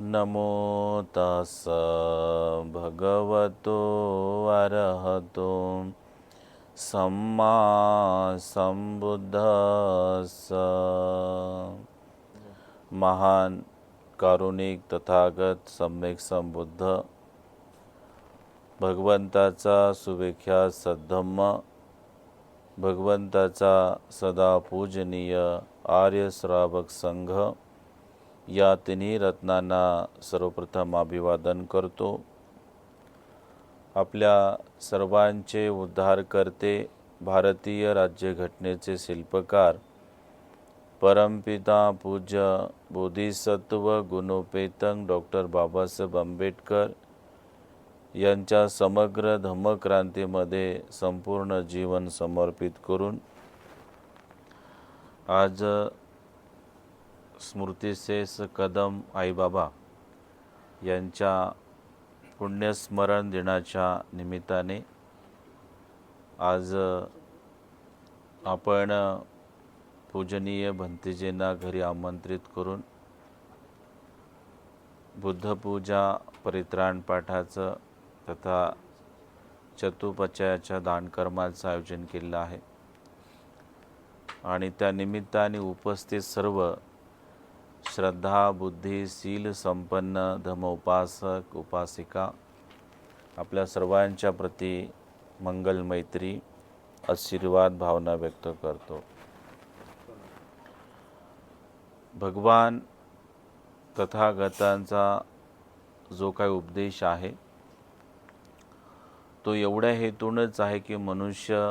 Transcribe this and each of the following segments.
नमो तस भगवतो अरहतो। सम्मा संबुद्धस महान कारुणिक तथागत सम्यक संबुद्ध। भगवंताचा सुविख्यात सद्धम्म। भगवंताचा सदा पूजनीय आर्यश्रावक संघ। या तिन्ही रत्नांना सर्वप्रथम अभिवादन करतो. आपल्या सर्वांचे उद्धारकर्ते भारतीय राज्यघटनेचे शिल्पकार परमपिता पूज्य बोधिसत्व गुणोपेतंग डॉक्टर बाबासाहेब आंबेडकर यांच्या समग्र धम्मक्रांतीमध्ये संपूर्ण जीवन समर्पित करून आज स्मृतिसेस कदम आईबाबा यांच्या पुण्यस्मरण दिनाच्या निमित्ताने आज आपण पूजनीय भंतीजींना घरी आमंत्रित करून बुद्धपूजा परित्राण पाठाचं तथा चतुपचयाच्या दानकर्माचं आयोजन केलेलं आहे. आणि त्या निमित्ताने उपस्थित सर्व श्रद्धा बुद्धी शील संपन्न धमोपासक उपासिका आपल्या सर्वांच्या प्रती मंगल मैत्री आशीर्वाद भावना व्यक्त करतो. भगवान तथागतांचा जो काही उपदेश आहे तो एवढ्या हेतूनच आहे की मनुष्य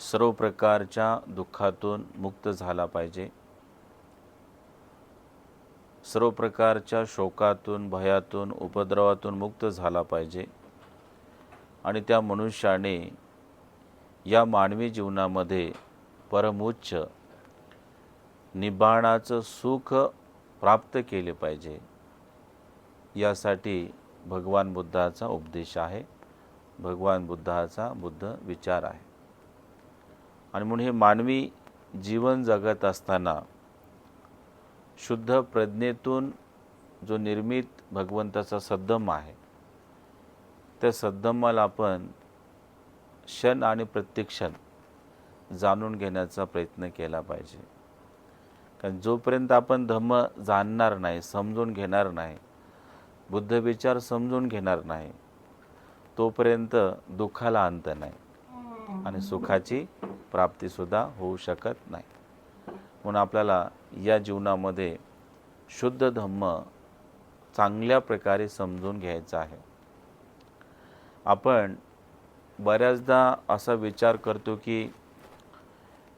सर्व प्रकारच्या दुःखातून मुक्त झाला पाहिजे. सर्व प्रकारच्या शोकातून भयातून उपद्रवातून मुक्त झाला पाहिजे. आणि त्या मनुष्याने या मानवी जीवनामध्ये परमोच्च निबाणाचं सुख प्राप्त केले पाहिजे. यासाठी भगवान बुद्धाचा उपदेश आहे. भगवान बुद्धाचा बुद्ध विचार आहे. आणि म्हणून हे मानवी जीवन जगत असताना शुद्ध प्रज्ञेतून जो निर्मित भगवंताचा सद्धम आहे त्या सद्धम्माला आपण क्षण आणि प्रत्यक्षण जाणून घेण्याचा प्रयत्न केला पाहिजे. कारण जोपर्यंत आपण धम्म जाणणार नाही समजून घेणार नाही बुद्ध विचार समजून घेणार नाही तोपर्यंत दुःखाला अंत नाही आणि सुखाची प्राप्तीसुद्धा होऊ शकत नाही. म्हणून आपल्याला या जीवनामध्ये शुद्ध धम्म चांगल्या प्रकारे समजून घ्यायचा आहे. आपण बऱ्याचदा असा विचार करतो की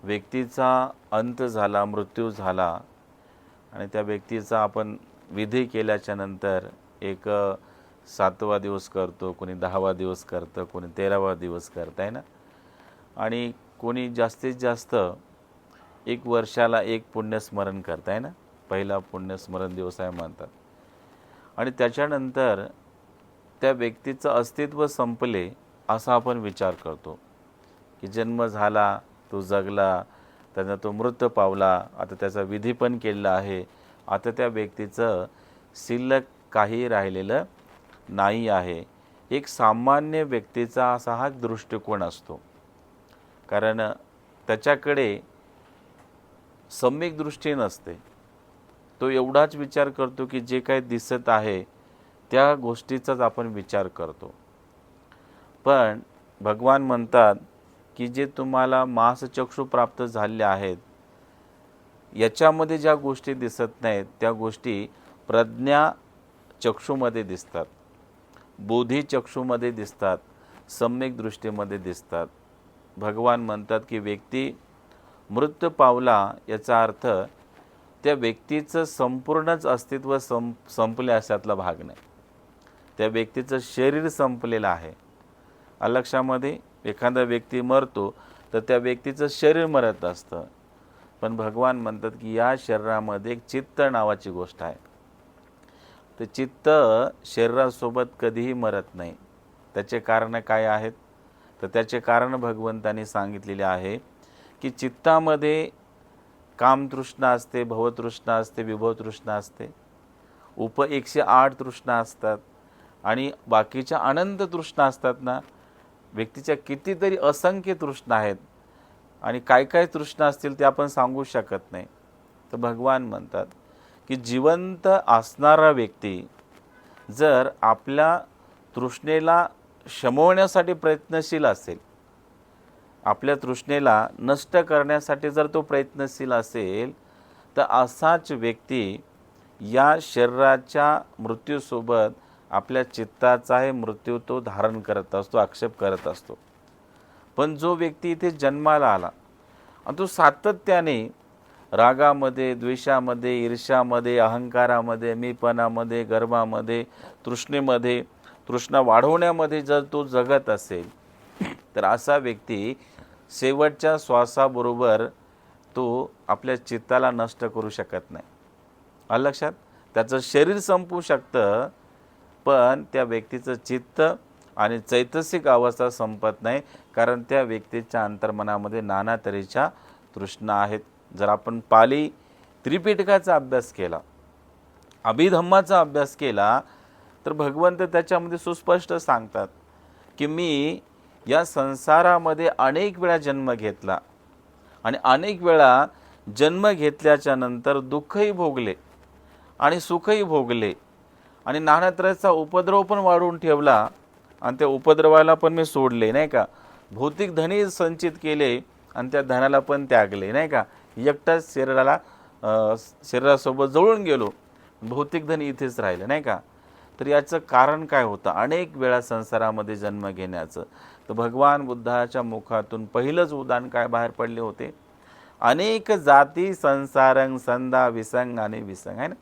व्यक्तीचा अंत झाला मृत्यू झाला आणि त्या व्यक्तीचा आपण विधी केल्याच्यानंतर एक सातवा दिवस करतो कोणी दहावा दिवस करतं कोणी तेरावा दिवस करत आहे ना? आणि कोणी जास्तीत जास्त एक वर्षाला एक पुण्यस्मरण करताय ना? पहिला पुण्यस्मरण दिवस आहे म्हणतात. आणि त्याच्यानंतर त्या व्यक्तीचं अस्तित्व संपले असा आपण विचार करतो. की जन्म झाला तो जगला त्यांना तो मृत पावला आता त्याचा विधी पण केलेला आहे. आता त्या व्यक्तीचं शिल्लक काही राहिलेलं नाही आहे. एक सामान्य व्यक्तीचा असा हा दृष्टिकोन असतो. कारण त्याच्याकडे सम्यक दृष्टी नसते. तो एवढाच विचार करतो की जे काही दिसत आहे त्या गोष्टीचाच आपण विचार करतो. पण भगवान म्हणतात की जे तुम्हाला मासचक्षु प्राप्त झाले आहेत याच्यामध्ये ज्या गोष्टी दिसत नाहीत त्या गोष्टी प्रज्ञा चक्षुमध्ये दिसतात बोधी चक्षुमध्ये दिसतात सम्यक दृष्टीमध्ये दिसतात. भगवान म्हणतात की व्यक्ती मृत पावला याचा अर्थ त्या व्यक्तीचं संपूर्णच अस्तित्व सं संपले अशातला भाग नाही. त्या व्यक्तीचं शरीर संपलेलं आहे. अलक्षामध्ये एखादा व्यक्ती मरतो तर त्या व्यक्तीचं शरीर मरत असतं. पण भगवान म्हणतात की या शरीरामध्ये एक चित्त नावाची गोष्ट आहे. ते चित्त शरीरासोबत कधीही मरत नाही. त्याचे कारण काय आहेत? तर त्याचे कारण भगवंतांनी सांगितलेले आहे. की चित्तामध्ये कामतृष्णा असते भवतृष्णा असते विभवतृष्णा असते. उप एकशे आठ तृष्णा असतात आणि बाकीच्या अनंत तृष्णा असतात ना व्यक्तीच्या कितीतरी असंख्य तृष्णा आहेत आणि काय काय तृष्णा असतील ते आपण सांगू शकत नाही. तर भगवान म्हणतात की जिवंत असणारा व्यक्ती जर आपल्या तृष्णेला शमवण्यासाठी प्रयत्नशील असेल आपल्या तृष्णेला नष्ट करण्यासाठी जर तो प्रयत्नशील असेल तर असाच व्यक्ती या शरीराच्या मृत्यूसोबत आपल्या चित्ताचाही मृत्यू तो धारण करत असतो आक्षेप करत असतो. पण जो व्यक्ती इथे जन्माला आला आणि तो सातत्याने रागामध्ये द्वेषामध्ये ईर्ष्यामध्ये अहंकारामध्ये मीपणामध्ये गर्भामध्ये तृष्णेमध्ये तृष्णा वाढवण्यामध्ये जर तो जगत असेल तर असा व्यक्ती शेवटच्या श्वासाबरोबर तो आपल्या चित्ताला नष्ट करू शकत नाही. आलं लक्षात? त्याचं शरीर संपू शकतं पण त्या व्यक्तीचं चित्त आणि चैतसिक अवस्था संपत नाही कारण त्या व्यक्तीच्या अंतर्मनामध्ये नाना तऱ्हेच्या तृष्णा आहेत. जर आपण पाली त्रिपिटकाचा अभ्यास केला अभिधम्माचा अभ्यास केला तर भगवंत त्याच्यामध्ये सुस्पष्ट सांगतात की मी या संसारामध्ये अनेक वेळा जन्म घेतला. आणि अनेक वेळा जन्म घेतल्याच्या नंतर दुःखही भोगले आणि सुखही भोगले. आणि नाना उपद्रव पण वाढवून ठेवला आणि त्या उपद्रवाला पण मी सोडले नाही का? भौतिक धनी संचित केले आणि त्या धनाला पण त्यागले नाही का? एकटाच शरीराला शरीरासोबत जवळून गेलो. भौतिक धन इथेच राहिलं नाही का? तर याचं कारण काय होतं? अनेक वेळा संसारामध्ये जन्म घेण्याचं. तर भगवान बुद्धाच्या मुखातून पहिलंच उदान काय बाहेर पडले होते? अनेक जाती संसारंग संदा विसंग आणि विसंग आहे ना?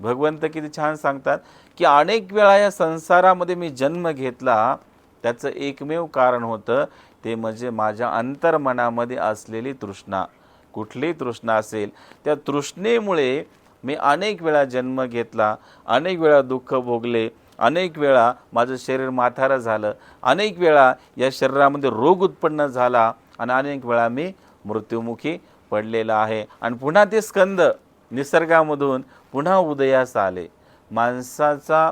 भगवंत किती छान सांगतात की अनेक वेळा या संसारामध्ये मी जन्म घेतला त्याचं एकमेव कारण होतं ते म्हणजे माझ्या अंतर्मनामध्ये असलेली तृष्णा. कुठलीही तृष्णा असेल त्या तृष्णेमुळे मी अनेक वेळा जन्म घेतला अनेक वेळा दुःख भोगले अनेक वेळा माझं शरीर माथारं झालं. अनेक वेळा या शरीरामध्ये रोग उत्पन्न झाला आणि अनेक वेळा मी मृत्युमुखी पडलेला आहे. आणि पुन्हा ते स्कंद निसर्गामधून पुन्हा उदयास आले. माणसाचा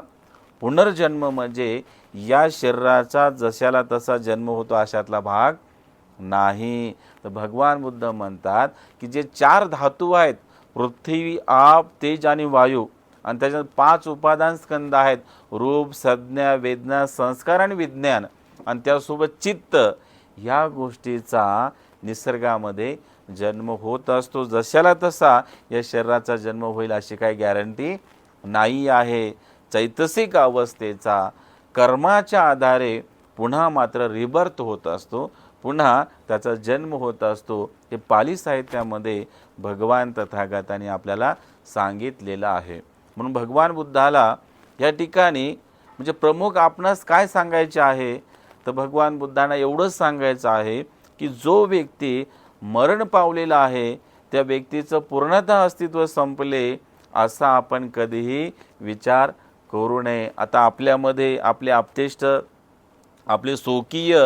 पुनर्जन्म म्हणजे या शरीराचा जशाला तसा जन्म होतो अशातला भाग नाही. तर भगवान बुद्ध म्हणतात की जे चार धातू आहेत पृथ्वी आप तेज आणि वायू आणि त्याच्यात पाच उपादान स्कंद आहेत. रूप संज्ञा वेदना संस्कार आणि विज्ञान. आणि त्यासोबत चित्त. ह्या गोष्टीचा निसर्गामध्ये जन्म होत असतो. जशाला तसा या शरीराचा जन्म होईल अशी काही गॅरंटी नाही आहे. चैतसिक अवस्थेचा कर्माच्या आधारे पुन्हा मात्र रिबर्थ होत असतो. पुन्हा त्याचा जन्म होत असतो. हे पाली साहित्यामध्ये भगवान तथागताने आपल्याला सांगितलेलं आहे. म्हणून भगवान बुद्धाला या ठिकाणी म्हणजे प्रमुख आपणास काय सांगायचे आहे? तर भगवान बुद्धांना एवढंच सांगायचं आहे की जो व्यक्ती मरण पावलेला आहे त्या व्यक्तीचं पूर्णतः अस्तित्व संपले असा आपण कधीही विचार करू नये. आता आपल्यामध्ये आपले आपतेष्ट आपले स्वकीय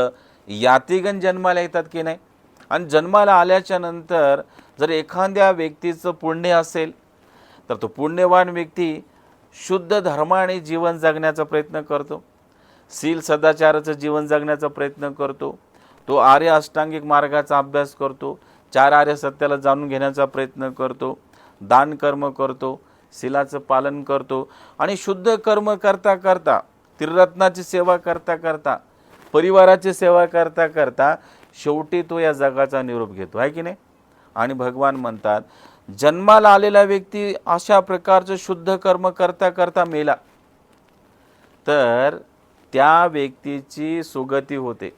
यातिगण जन्माला येतात की नाही? आणि जन्माला आल्याच्यानंतर जर एखाद्या व्यक्तीचं पुण्य असेल तर तो पुण्यवान व्यक्ती शुद्ध धर्माने जीवन जगण्याचा प्रयत्न करतो. सील सदाचाराचं जीवन जगण्याचा प्रयत्न करतो. तो आर्य अष्टांगिक मार्गाचा अभ्यास करतो. चार आर्य सत्याला जाणून घेण्याचा प्रयत्न करतो. दान कर्म करतो. शिलाचं पालन करतो. आणि शुद्ध कर्म करता करता त्रिरत्नाची सेवा करता करता परिवाराची सेवा करता करता शेवटी तो या जगाचा निरोप घेतो. आहे की नाही? आणि भगवान म्हणतात जन्माला आलेला व्यक्ती अशा प्रकारचं शुद्ध कर्म करता करता मेला. तर त्या व्यक्तीची सुगती होते.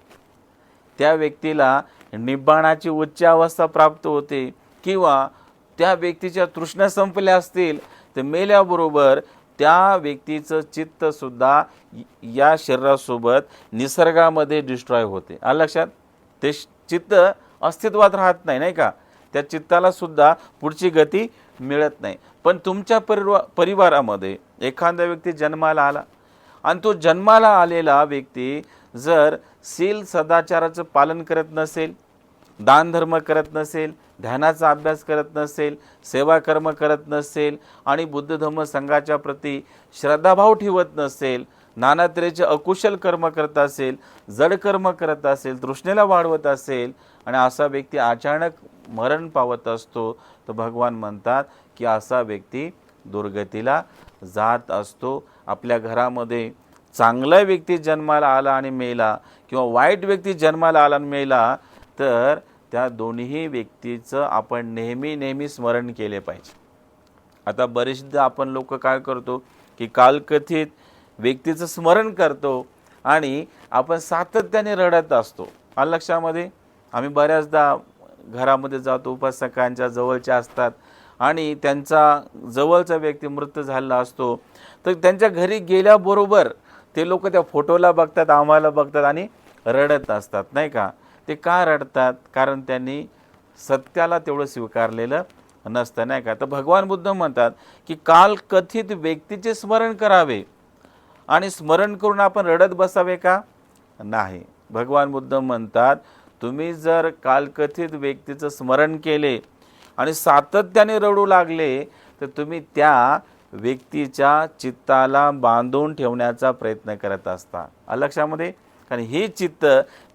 त्या व्यक्तीला निब्बाणाची उच्च अवस्था प्राप्त होते किंवा त्या व्यक्तीच्या तृष्णा संपल्या असतील तर मेल्याबरोबर त्या व्यक्तीचं चित्तसुद्धा या शरीरासोबत निसर्गामध्ये डिस्ट्रॉय होते. आ लक्षात? ते श- चित्त अस्तित्वात राहत नाही नाही का? त्या चित्ताला सुद्धा पुढची गती मिळत नाही. पण तुमच्या परिवा परिवारामध्ये एखादा व्यक्ती जन्माला आला आणि तो जन्माला आलेला व्यक्ती जर शील सदाचाराचं पालन करत नसेल दानधर्म करत नसेल ध्यानाचा अभ्यास करत नसेल सेवा कर्म करत नसेल आणि बुद्ध धर्म संघाच्या प्रती श्रद्धाभाव ठेवत नसेल नाना तऱ्हेचे अकुशल कर्म करत असेल जड कर्म करत असेल तृष्णेला वाढवत असेल आणि असा व्यक्ती अचानक मरण पावत असतो तर भगवान म्हणतात की असा व्यक्ती दुर्गतीला जात असतो. आपल्या घरामध्ये चांगला व्यक्ती जन्माला आला आणि मेला किंवा वाईट व्यक्ती जन्माला आला आणि मेला तर त्या दोन्ही व्यक्तीचं आपण नेहमी नेहमी स्मरण केले पाहिजे. आता बरेचदा आपण लोक काय करतो की कालकथित व्यक्तीचं स्मरण करतो आणि आपण सातत्याने रडत असतो. आलं लक्षामध्ये? आम्ही बऱ्याचदा घरामध्ये जातो उपासकांच्या जवळच्या असतात आणि त्यांचा जवळचा व्यक्ती मृत झालेला असतो. तर त्यांच्या घरी गेल्याबरोबर ते लोक त्या फोटोला बघतात आम्हाला बघतात आणि रडत असतात नाही का? ते का रडतात? कारण त्यांनी सत्याला तेवढं स्वीकारलेलं नसतं नाही का? तर भगवान बुद्ध म्हणतात की काल कथित व्यक्तीचे स्मरण करावे आणि स्मरण करून आपण रडत बसावे का? नाही. भगवान बुद्ध म्हणतात तुम्ही जर कालकथित व्यक्तीचं स्मरण केले आणि सातत्याने रडू लागले तर तुम्ही त्या व्यक्तीच्या चित्ताला बांधून ठेवण्याचा प्रयत्न करत असता. लक्षामध्ये? कारण हे चित्त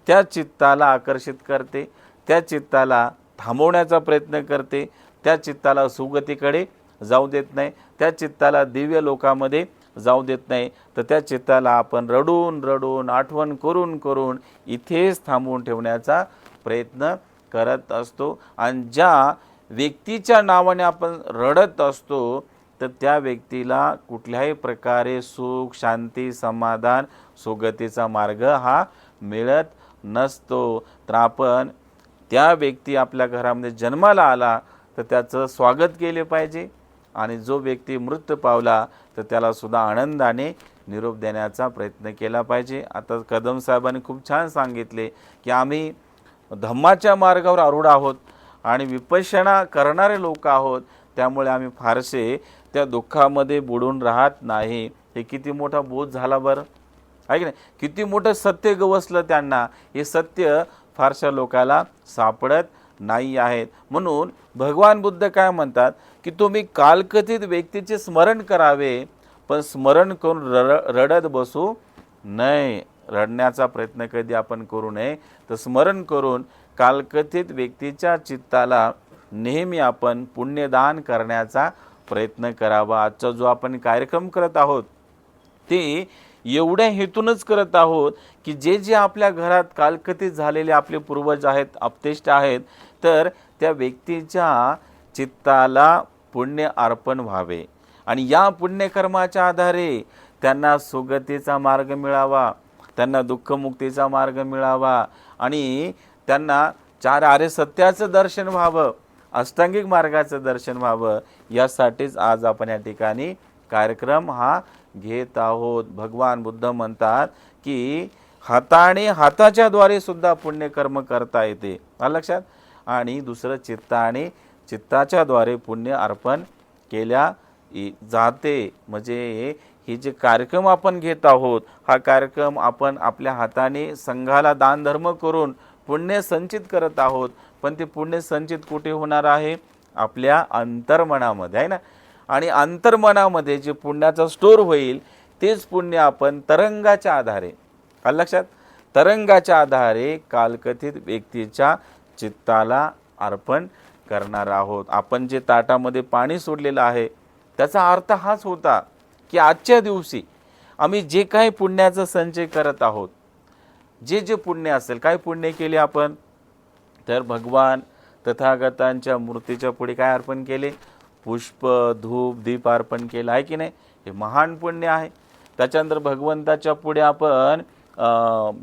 त्या चित्ताला आकर्षित करते त्या चित्ताला थांबवण्याचा प्रयत्न करते त्या चित्ताला सुगतीकडे जाऊ देत नाही त्या चित्ताला दिव्य लोकामध्ये जाऊ देत नाही. तर त्या चित्ताला आपण रडून रडून आठवण करून करून इथेच थांबवून ठेवण्याचा प्रयत्न करत असतो. आणि ज्या व्यक्तीच्या नावाने आपण रडत असतो तर त्या व्यक्तीला कुठल्याही प्रकारे सुख शांती समाधान सुगतीचा मार्ग हा मिळत नसतो. तर आपण त्या व्यक्ती आपल्या घरामध्ये जन्माला आला तर त्याचं स्वागत केले पाहिजे. आणि जो व्यक्ती मृत पावला तर त्यालासुद्धा आनंदाने निरोप देण्याचा प्रयत्न केला पाहिजे. आता कदम साहेबांनी खूप छान सांगितले की आम्ही धम्माच्या मार्गावर आरूढ आहोत आणि विपश्यना करणारे लोक आहोत त्यामुळे आम्ही फारसे त्या दुःखामध्ये बुडून राहत नाही. हे किती मोठा बोध झाला बरं? आहे की नाही? किती मोठं सत्य गवसलं त्यांना. हे सत्य फारशा लोकाला सापडत नाही आहेत. म्हणून भगवान बुद्ध काय म्हणतात? की तुम्ही कालकथित व्यक्तीचे स्मरण करावे पण स्मरण करून रड रडत बसू नये. रडण्याचा प्रयत्न कधी आपण करू नये तर स्मरण करून कालकथित व्यक्तीच्या चित्ताला नेहमी आपण पुण्यदान करण्याचा प्रयत्न करावा. आजचा जो आपण कार्यक्रम करत आहोत ते एवढ्या हेतूनच करत आहोत की जे जे आपल्या घरात कालकथित झालेले आपले पूर्वज आहेत अपतेष्ट आहेत तर त्या व्यक्तीच्या चित्ताला पुण्य अर्पण व्हावे. आणि या पुण्यकर्माच्या आधारे त्यांना सुगतीचा मार्ग मिळावा त्यांना दुःखमुक्तीचा मार्ग मिळावा आणि त्यांना चार आर्य सत्याचं दर्शन व्हावं अष्टांगिक मार्गाचं दर्शन व्हावं यासाठीच आज आपण या ठिकाणी कार्यक्रम हा घेत आहोत. भगवान बुद्ध म्हणतात की हाताने हाताच्याद्वारे सुद्धा पुण्यकर्म करता येते. लक्षात? आणि दुसरं चित्ताने चित्ताच्याद्वारे पुण्य अर्पण केल्या जाते. म्हणजे हे जे कार्यक्रम आपण घेत आहोत हा कार्यक्रम आपण आपल्या हाताने संघाला दानधर्म करून पुण्य संचित करत आहोत. पण ते पुण्य संचित कुठे होणार आहे? आपल्या अंतर्मनामध्ये आहे ना? आणि अंतर्मनामध्ये जे पुण्याचा स्टोर होईल तेच पुण्य आपण तरंगाच्या आधारे आलं लक्षात? तरंगाच्या आधारे कालकथित व्यक्तीच्या चित्ताला अर्पण करणार आहोत. आपण जे ताटामध्ये पाणी सोडलेलं आहे त्याचा अर्थ हाच होता की आजच्या दिवशी आम्ही जे काही पुण्याचा संचय करत आहोत जे जे पुण्य असेल काय पुण्य केले आपण? तर भगवान तथागतांच्या मूर्तीच्या पुढे काय अर्पण केले? पुष्प धूप दीप अर्पण केलं. आहे की नाही? हे महान पुण्य आहे. त्याच्यानंतर भगवंताच्या पुढे आपण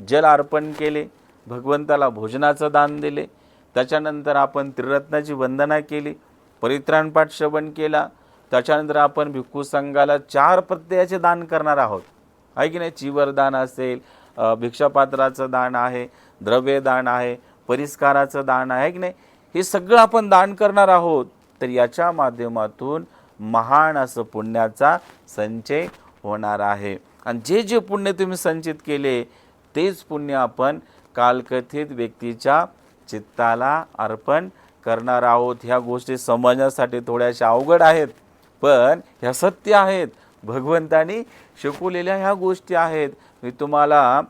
जल अर्पण केले. भगवंताला भोजनाचं दान दिले. त्याच्यानंतर आपण त्रिरत्नाची वंदना केली परित्राणपाठ श्रवण केला त्याच्यानंतर आपण भिक्खू संघाला चार प्रत्ययाचे दान करणार आहोत. आहे की नाही? चिवरदान असेल भिक्षापात्राचं दान आहे द्रव्य दान आहे परिस्काराचं दान आहे की नाही? हे सगळं आपण दान करणार आहोत. तर याच्या माध्यमातून महान असं पुण्याचा संचय होणार आहे. आणि जे जे पुण्य तुम्ही संचित केले तेच पुण्य आपण कालकथित व्यक्तीच्या चित्ताला अर्पण करणार आहोत. ह्या गोष्टी समजण्यासाठी थोड्याशा अवघड आहेत पण ह्या सत्य आहेत. भगवंतानी शिकवलेल्या ह्या गोष्टी आहेत. मी तुम्हाला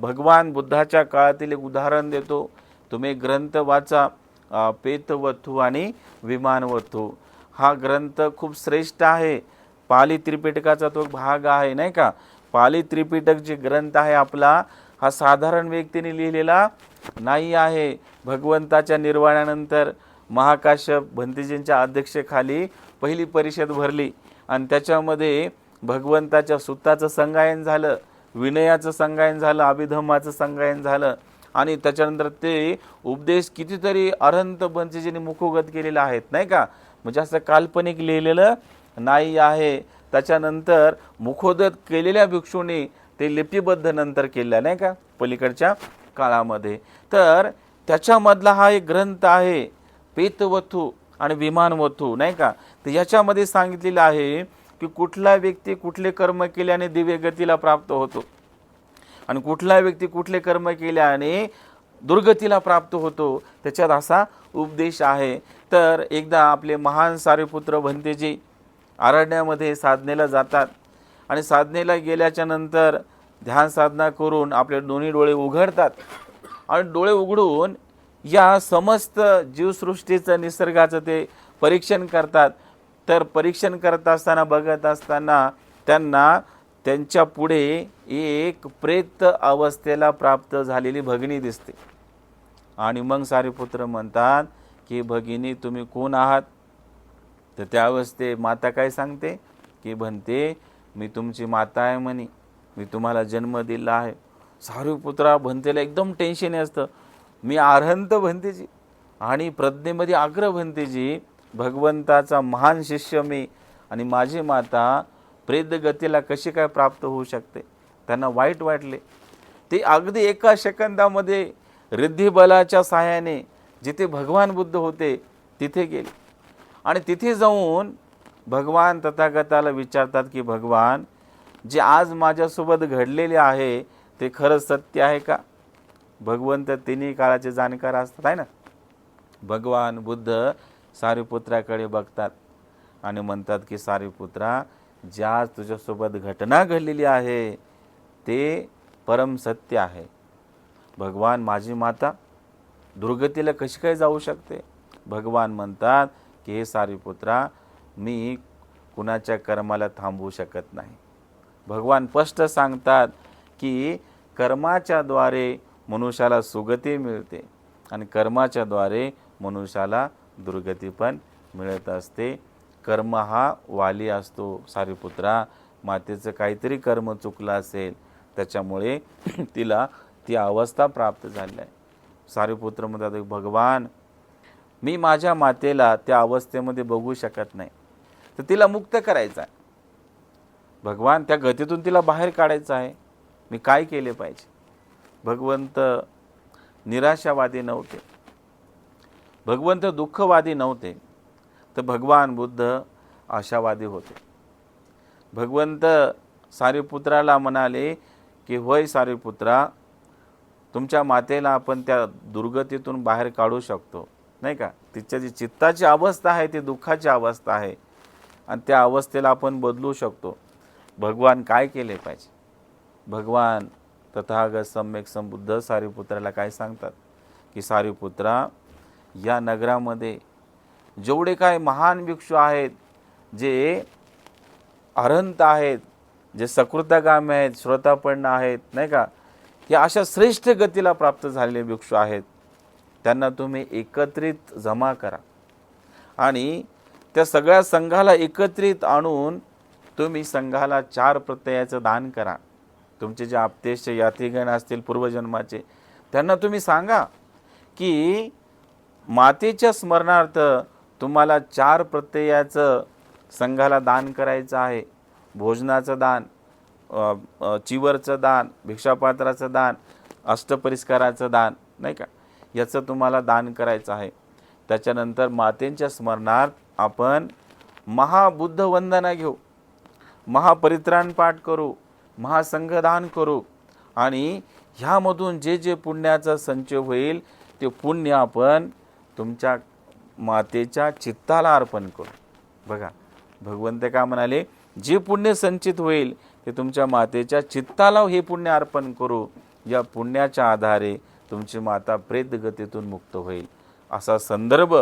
भगवान बुद्धाच्या काळातील एक उदाहरण देतो. तुम्ही ग्रंथ वाचा पेतवथू आणि विमानवथू. हा ग्रंथ खूप श्रेष्ठ आहे. पाली त्रिपिटकाचा तो भाग आहे नाही का? पाली त्रिपिटक जे ग्रंथ आहे आपला हा साधारण व्यक्तीने लिहिलेला नाही आहे. भगवंताच्या निर्वाणानंतर महाकाश्यप भंतेजींच्या अध्यक्षेखाली पहिली परिषद भरली आणि त्याच्यामध्ये भगवंताच्या सुताचं संगायन झालं विनयाचं संगायन झालं अभिधमाचं संगायन झालं आणि त्याच्यानंतर ते उपदेश कितीतरी अरंत भंतेजींनी मुखोगत केलेले आहेत नाही का? म्हणजे असं काल्पनिक लिहिलेलं नाही आहे. त्याच्यानंतर मुखोदत केलेल्या भिक्षूंनी ते लिपिबद्ध नंतर केल्या नाही का? पलीकडच्या काळामध्ये. तर त्याच्यामधला हा एक ग्रंथ आहे पेतवथू आणि विमानवथू नाही का? तर याच्यामध्ये सांगितलेलं आहे की कुठला व्यक्ती कुठले कर्म केल्याने दिव्य गतीला प्राप्त होतो. आणि कुठला व्यक्ती कुठले कर्म केल्याने दुर्गतीला प्राप्त होतो त्याच्यात असा उपदेश आहे. तर एकदा आपले महान सारेपुत्र भंतेजी आरण्यामध्ये साधनेला जातात. आणि साधनेला गेल्याच्यानंतर ध्यान साधना करून आपले दोन्ही डोळे उघडतात. आणि डोळे उघडून या समस्त जीवसृष्टीचं निसर्गाचं ते परीक्षण करतात. तर परीक्षण करत असताना बघत असताना त्यांना त्यांच्या पुढे एक प्रेत अवस्थेला प्राप्त झालेली भगिनी दिसते. आणि मग सारे पुत्र म्हणतात की भगिनी तुम्ही कोण आहात? तर त्या अवस्थे माता काय सांगते? की म्हणते मी तुमची माता आहे म्हणे. मी तुम्हाला जन्म दिला आहे. सारीपुत्रा भंतेला एकदम टेन्शन असतं. मी आरहंत भंतेजी आणि प्रज्ञेमध्ये अग्र भंतेजी भगवंताचा महान शिष्य मी आणि माझी माता प्रेद गतीला कशी काय प्राप्त होऊ शकते? त्यांना वाईट वाटले. ते अगदी एका सेकंदामध्ये रिद्धिबलाच्या सहाय्याने जिथे भगवान बुद्ध होते तिथे गेले. आणि तिथे जाऊन भगवान तथागताला विचारतात की भगवान जे आज माझ्यासोबत घडलेले आहे ते खरंच सत्य आहे का? भगवंत तिन्ही काळाचे जाणकार असतात आहे ना? भगवान बुद्ध सारीपुत्राकडे बघतात आणि म्हणतात की सारीपुत्रा ज्या तुझ्यासोबत घटना घडलेली आहे ते परम सत्य आहे. भगवान माझी माता दुर्गतीला कशी काय जाऊ शकते? भगवान म्हणतात की हे सारीपुत्रा मी कुणाच्या कर्माला थांबवू शकत नाही. भगवान स्पष्ट सांगतात की कर्माच्याद्वारे मनुष्याला सुगती मिळते आणि कर्माच्याद्वारे मनुष्याला दुर्गती पण मिळत असते. कर्म हा वाली असतो सारीपुत्रा. मातेचं काहीतरी कर्म चुकलं असेल त्याच्यामुळे तिला ती अवस्था प्राप्त झाली आहे. सारीपुत्र म्हणतात भगवान मी माझ्या मातेला त्या अवस्थेमध्ये बघू शकत नाही. तर तिला मुक्त करायचं आहे. भगवान त्या गतीतून तिला बाहेर काढायचं आहे. मी काय केले पाहिजे? भगवंत निराशावादी नव्हते. भगवंत दुःखवादी नव्हते. तर भगवान बुद्ध आशावादी होते. भगवंत सारीपुत्राला म्हणाले की होय सारीपुत्रा तुमच्या मातेला आपण त्या दुर्गतीतून बाहेर काढू शकतो. नाही का? तिच्या जी चित्ताची अवस्था आहे ती दुःखाची अवस्था आहे. आणि त्या अवस्थेला आपण बदलू शकतो. भगवान काय केले पाहिजे? भगवान तथागत सम्यक संबुद्ध सारीपुत्राला काय सांगतात? की सारीपुत्रा या नगरामध्ये जेवढे काय महान भिक्षू आहेत जे अरंत आहेत जे सकृतगामी आहेत श्रोतापन्न आहेत नाही का? हे अशा श्रेष्ठ गतीला प्राप्त झालेले भिक्षू आहेत. त्यांना तुम्ही एकत्रित जमा करा. आणि त्या सगळ्या संघाला एकत्रित आणून तुम्ही संघाला चार प्रत्ययाचं दान करा. तुमचे जे आपतेशचे यात्रीगण असतील पूर्वजन्माचे त्यांना तुम्ही सांगा की मातेच्या स्मरणार्थ तुम्हाला चार प्रत्ययाचं संघाला दान करायचं आहे. भोजनाचं दान चिवरचं दान भिक्षापात्राचं दान अष्टपरिष्काराचं दान नाही का? याचं तुम्हाला दान करायचं आहे. त्याच्यानंतर मातेंच्या स्मरणार्थ आपण महाबुद्ध वंदना घेऊ महापरित्राण पाठ करू महासंघदान करू आणि ह्यामधून जे जे पुण्याचा संचय होईल ते पुण्य आपण तुमच्या मातेच्या चित्ताला अर्पण करू. बघा भगवंत काय म्हणाले जे पुण्य संचित होईल ते तुमच्या मातेच्या चित्ताला हे पुण्य अर्पण करू. या पुण्याच्या आधारे तुमची माता प्रेत गतीतून मुक्त होईल. असा संदर्भ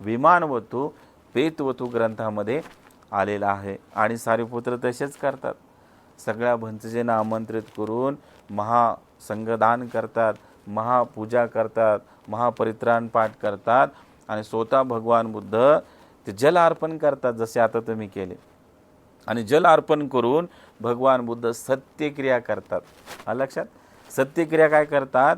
विमानवतू पेतवतू ग्रंथामध्ये आलेला आहे. आणि सारीपुत्र तसेच करतात. सगळ्या भंतजेंना आमंत्रित करून महासंगदान करतात महापूजा करतात महापरित्राण पाठ करतात आणि स्वतः भगवान बुद्ध ते जल अर्पण करतात जसे आता तुम्ही केले. आणि जल अर्पण करून भगवान बुद्ध सत्यक्रिया करतात. हा लक्षात? सत्यक्रिया काय करतात?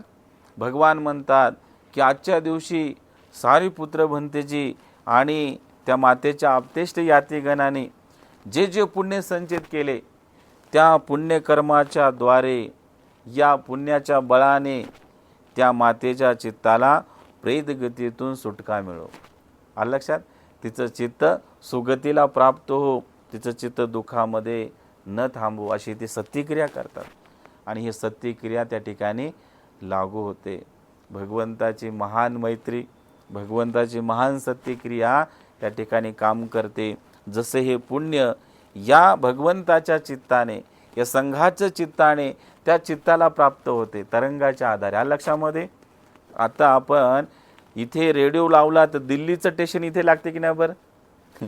भगवान म्हणतात की आजच्या दिवशी सारी पुत्र भंतेजी आणि त्या मातेच्या आपतेष्ट यातीगणाने जे जे पुण्य संचित केले त्या पुण्यकर्माच्या द्वारे या पुण्याच्या बळाने त्या मातेच्या चित्ताला प्रेतगतीतून सुटका मिळो. आलं लक्षात? तिचं चित्त सुगतीला प्राप्त हो तिचं चित्त दुःखामध्ये न थांबू अशी ती सत्यक्रिया करतात. आणि ही सत्यक्रिया त्या ठिकाणी लागू होते. भगवंताची महान मैत्री भगवंताची महान सत्यक्रिया त्या ठिकाणी काम करते. जसे हे पुण्य या भगवंताच्या चित्ताने या संघाच्या चित्ताने त्या चित्ताला प्राप्त होते तरंगाच्या आधारे. या लक्षामध्ये आता आपण इथे रेडिओ लावला तर दिल्लीचं स्टेशन इथे लागते की नाही बरं?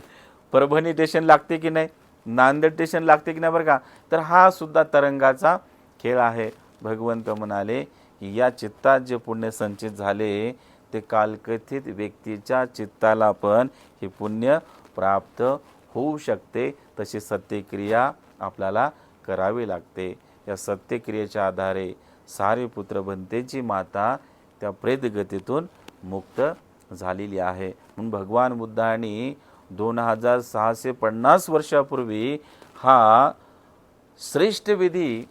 परभणी स्टेशन लागते की नाही? नांदेड स्टेशन लागते की नाही बरं का? तर हा सुद्धा तरंगाचा खेळ आहे. भगवंत म्हणाले की या चित्तात जे पुण्य संचित झाले ते कालकथित व्यक्तीच्या चित्ताला पण हे पुण्य प्राप्त होऊ शकते. तशी सत्यक्रिया आपल्याला करावी लागते. या सत्यक्रियेच्या आधारे सारे पुत्र बनतेची माता त्या प्रेतगतीतून मुक्त झालेली आहे. म्हणून भगवान बुद्धांनी दोन हजार सहाशे पन्नास वर्षापूर्वी हा श्रेष्ठ विधी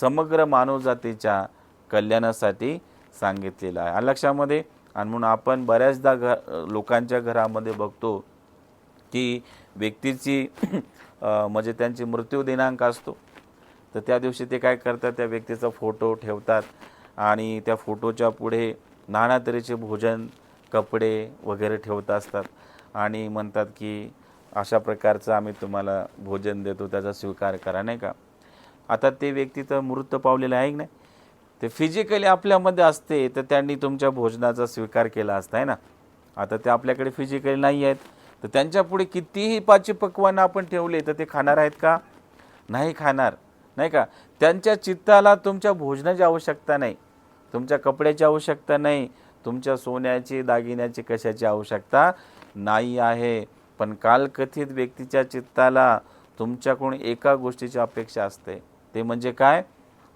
समग्र मानवजातीच्या कल्याणासाठी सांगितलेला आहे. लक्षामध्ये आणि म्हणून आपण बऱ्याचदा घ लोकांच्या घरामध्ये बघतो की व्यक्तीची म्हणजे त्यांची मृत्यू दिनांक असतो. तर त्या दिवशी ते काय करतात त्या व्यक्तीचा फोटो ठेवतात आणि त्या फोटोच्या पुढे नाना तऱ्हेचे भोजन कपडे वगैरे ठेवत असतात आणि म्हणतात की अशा प्रकारचं आम्ही तुम्हाला भोजन देतो त्याचा स्वीकार करा नाही का? आता ते व्यक्ती तर मृत पावलेलं आहे की नाही? ते फिजिकली आपल्यामध्ये असते तर त्यांनी तुमच्या भोजनाचा स्वीकार केला असता आहे ना? आता ते आपल्याकडे फिजिकली नाही आहेत तर त्यांच्यापुढे कितीही पाची पक्वानं आपण ठेवले तर ते खाणार आहेत का? नाही खाणार नाही का? त्यांच्या चित्ताला तुमच्या भोजनाची आवश्यकता नाही तुमच्या कपड्याची आवश्यकता नाही तुमच्या सोन्याची दागिन्याची कशाची आवश्यकता नाही आहे. पण कालकथित व्यक्तीच्या चित्ताला तुमच्याकडून एका गोष्टीची अपेक्षा असते ते म्हणजे काय?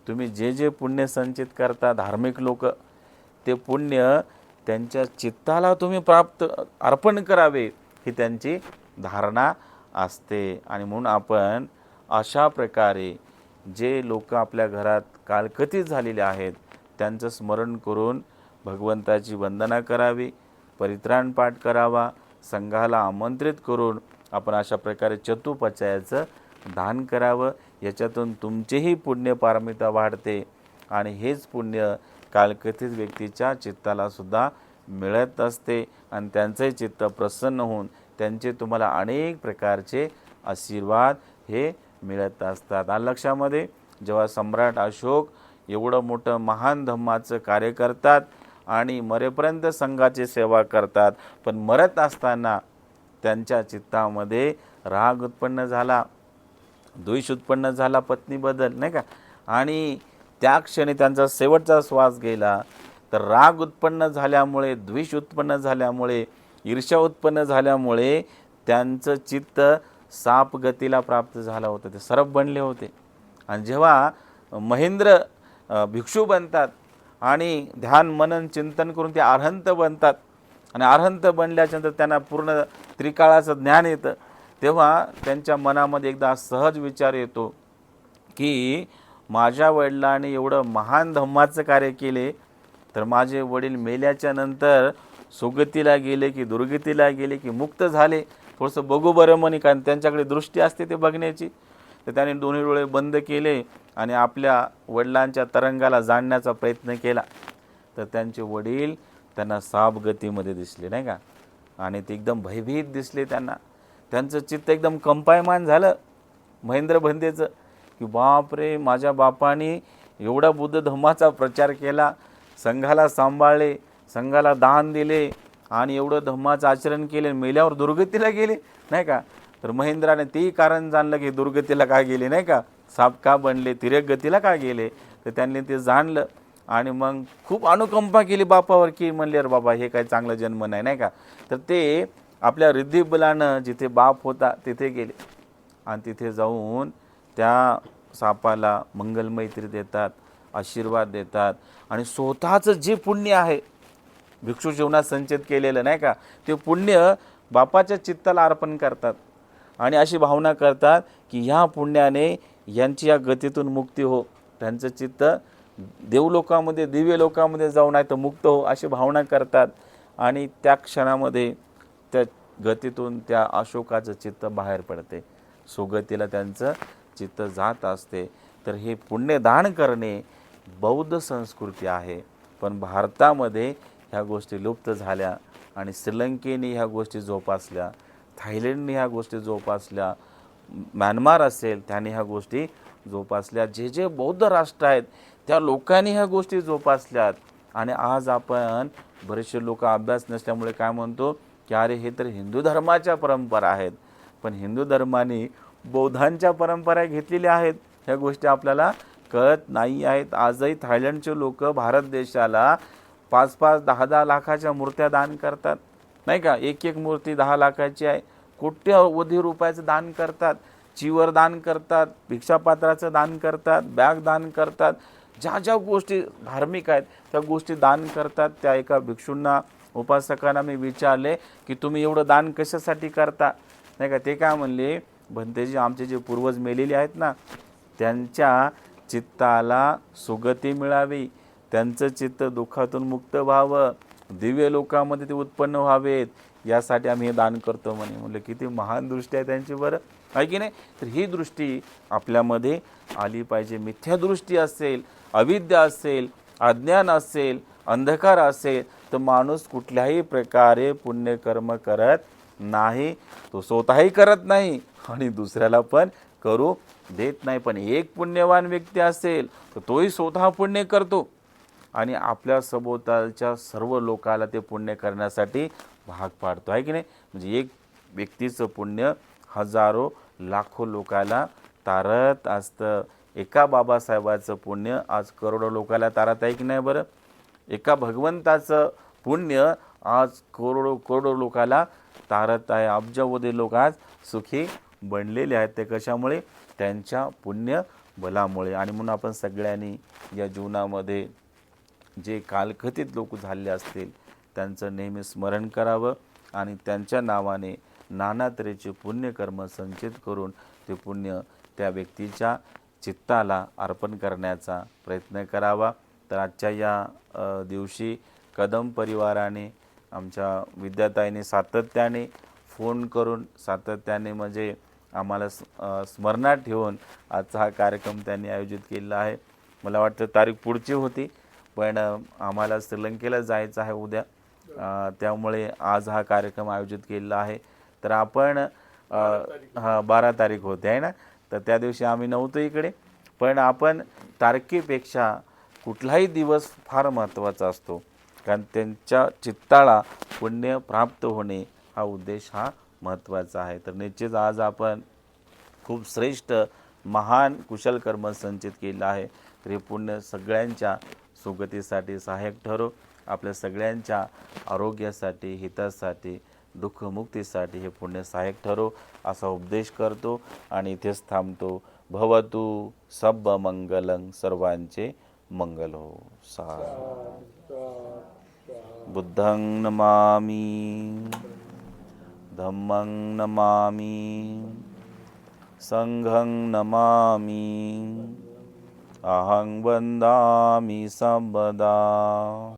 तुम्ही जे जे पुण्य संचित करता धार्मिक लोक ते पुण्य त्यांच्या चित्ताला तुम्ही प्राप्त अर्पण करावे ही त्यांची धारणा असते. आणि म्हणून आपण अशा प्रकारे जे लोक आपल्या घरात कालकथित झालेले आहेत त्यांचं स्मरण करून भगवंताची वंदना करावी परित्राण पाठ करावा संघाला आमंत्रित करून आपण अशा प्रकारे चतुपचयाचं दान करावं. याच्यातून तुमचेही पुण्य पारमिता वाढते आणि हेच पुण्य कालकथित व्यक्तीच्या चित्तालासुद्धा मिळत असते आणि त्यांचे चित्त प्रसन्न होऊन त्यांचे तुम्हाला अनेक प्रकारचे आशीर्वाद हे मिळत असतात. आणि लक्षामध्ये जेव्हा सम्राट अशोक एवढं मोठं महान धम्माचं कार्य करतात आणि मरेपर्यंत संघाची सेवा करतात पण मरत असताना त्यांच्या चित्तामध्ये राग उत्पन्न झाला. द्वेष उत्पन्न झाला पत्नी बदल नाही का? आणि त्या क्षणी त्यांचा शेवटचा श्वास गेला. तर राग उत्पन्न झाल्यामुळे द्वेष उत्पन्न झाल्यामुळे ईर्ष्या उत्पन्न झाल्यामुळे त्यांचं चित्त साप गतीला प्राप्त झालं होतं. ते सरप बनले होते. आणि जेव्हा महेंद्र भिक्षू बनतात आणि ध्यान मनन चिंतन करून ते अर्हंत बनतात. आणि अर्हंत बनल्याच्यानंतर त्यांना पूर्ण त्रिकाळाचं ज्ञान येतं. तेव्हा त्यांच्या मनामध्ये एकदा सहज विचार येतो की माझ्या वडिलांनी एवढं महान धम्माचं कार्य केले तर माझे वडील मेल्याच्या नंतर सुगतीला गेले की दुर्गतीला गेले की मुक्त झाले. थोडंसं बघू बरं म्हणे कारण त्यांच्याकडे दृष्टी असते ते बघण्याची. तर त्याने दोन्ही डोळे बंद केले आणि आपल्या वडिलांच्या तरंगाला जाणण्याचा प्रयत्न केला. तर त्यांचे वडील त्यांना साप गतीमध्ये दिसले नाही का? आणि ते एकदम भयभीत दिसले त्यांना. त्यांचं चित्त एकदम कंपायमान झालं. महेंद्र भंदेचं की बाप रे माझ्या बापाने एवढा बुद्ध धम्माचा प्रचार केला. संघाला सांभाळले संघाला दान दिले आणि एवढं धम्माचं आचरण केले मेल्यावर दुर्गतीला गेले नाही का? तर महेंद्राने तेही कारण जाणलं की दुर्गतीला का गेले नाही का? साप का बनले तिरक गतीला का गेले? तर त्यांनी ते जाणलं आणि मग खूप अनुकंपा केली बापावर की म्हणले अरे बाबा हे काही चांगलं जन्म नाही नाही का? तर ते आपल्या रिद्धिबलानं जिथे बाप होता तिथे गेले. आणि तिथे जाऊन त्या सापाला मंगलमैत्री देतात आशीर्वाद देतात. आणि स्वतःचं जे पुण्य आहे भिक्षू जीवनात संचित केलेलं नाही का? ते पुण्य बापाच्या चित्ताला अर्पण करतात. आणि अशी भावना करतात की ह्या पुण्याने यांची या गतीतून मुक्ती हो. त्यांचं चित्त देवलोकामध्ये दिव्य लोकामध्ये जाऊन नाही तर मुक्त हो अशी भावना करतात. आणि त्या क्षणामध्ये त्या गतीतून त्या अशोकाचं चित्त बाहेर पडते. सुगतीला त्यांचं चित्त जात असते. तर हे पुण्यदान करणे बौद्ध संस्कृती आहे. पण भारतामध्ये ह्या गोष्टी लुप्त झाल्या आणि श्रीलंकेने ह्या गोष्टी जोपासल्या थायलंडने ह्या गोष्टी जोपासल्या म्यानमार असेल त्याने ह्या गोष्टी जोपासल्या. जे जे बौद्ध राष्ट्र आहेत त्या लोकांनी ह्या गोष्टी जोपासल्यात. आणि आज आपण बरेचसे लोक अभ्यास नसल्यामुळे काय म्हणतो की अरे हे तर हिंदू धर्माच्या परंपरा आहेत पण हिंदू धर्माने बौद्धांच्या परंपरा घेतलेल्या आहेत. ह्या गोष्टी आपल्याला कळत नाही आहेत. आजही थायलंडचे लोक भारत देशाला पाच पाच दहा दहा लाखाच्या मूर्त्या दान करतात. नाही का? एक एक मूर्ती दहा लाखाची आहे. कोट्यवधी रुपयाचं दान करतात. चिवर दान करतात. भिक्षापात्राचं दान करतात. बॅग दान करतात. ज्या ज्या गोष्टी धार्मिक आहेत त्या गोष्टी दान करतात. त्या एका भिक्षूंना उपासकांना मी विचारले की तुम्ही एवढं दान कशासाठी करता? नाही का? ते काय म्हणले भंतेजी आमचे जे पूर्वज मेलेले आहेत ना त्यांच्या चित्ताला सुगती मिळावी. त्यांचं चित्त दुःखातून मुक्त व्हावं. दिव्य लोकांमध्ये ते उत्पन्न व्हावेत. यासाठी आम्ही हे दान करतो म्हणे. म्हणलं किती महान दृष्टी आहे त्यांची बरं. आहे की नाही? तर ही दृष्टी आपल्यामध्ये आली पाहिजे. मिथ्या दृष्टी असेल अविद्या असेल अज्ञान असेल अंधकार असेल तर माणूस कुठल्याही प्रकारे पुण्यकर्म करत नाही. तो स्वतःही करत नाही आणि दुसऱ्याला पण करू देत नाही. पण एक पुण्यवान व्यक्ती असेल तर तोही स्वतः पुण्य करतो. आणि आपल्या सभोवतालच्या सर्व लोकाला ते पुण्य करण्यासाठी भाग पाडतो. आहे की नाही? म्हणजे एक व्यक्तीचं पुण्य हजारो लाखो लोकाला तारत असतं. एका बाबासाहेबाचं पुण्य आज करोडो लोकाला तारत आहे की नाही बरं? एका भगवंताचं पुण्य. आज करोडो करोडो लोकाला तारत आहे. अब्जावधी लोक आज सुखी बनलेले आहेत. ते कशामुळे? त्यांच्या पुण्य बलामुळे. आणि म्हणून आपण सगळ्यांनी या जीवनामध्ये जे कालखथित लोक झाले असतील त्यांचं नेहमी स्मरण करावं आणि त्यांच्या नावाने नाना तऱ्हेचे पुण्यकर्म संचित करून ते पुण्य त्या व्यक्तीच्या चित्ताला अर्पण करण्याचा प्रयत्न करावा. तर आजच्या या दिवशी कदम परिवाराने आमच्या विद्याताईने सातत्याने फोन करून सातत्याने म्हणजे आम्हाला स्मरणात ठेवून आजचा हा कार्यक्रम त्यांनी आयोजित केलेला आहे. मला वाटतं तारीख पुढची होती पण आम्हाला श्रीलंकेला जायचं आहे उद्या. त्यामुळे आज हा कार्यक्रम आयोजित केलेला आहे. तर आपण हां बारा तारीख होते आहे ना? तर त्या दिवशी आम्ही नव्हतो इकडे पण आपण तारखेपेक्षा कुठलाही दिवस फार महत्त्वाचा असतो. कारण त्यांच्या चित्ताला पुण्य प्राप्त होणे हा उद्देश हा महत्त्वाचा आहे. तर निश्चित आज आपण खूप श्रेष्ठ महान कुशल कर्म संचित केलं आहे. तर हे पुण्य सगळ्यांच्या सुगतीसाठी सहाय्यक ठरो. आपल्या सगळ्यांच्या आरोग्यासाठी हितासाठी दुःखमुक्तीसाठी हे पुण्य सहाय्यक ठरो. असा उपदेश करतो आणि इथेच थांबतो. भवतु सब मंगलं सर्वांचे मंगल हो. सा बुद्धं नमामि। धम्मं नमामि। संघं नमामि। अहं वन्दामि सर्वदा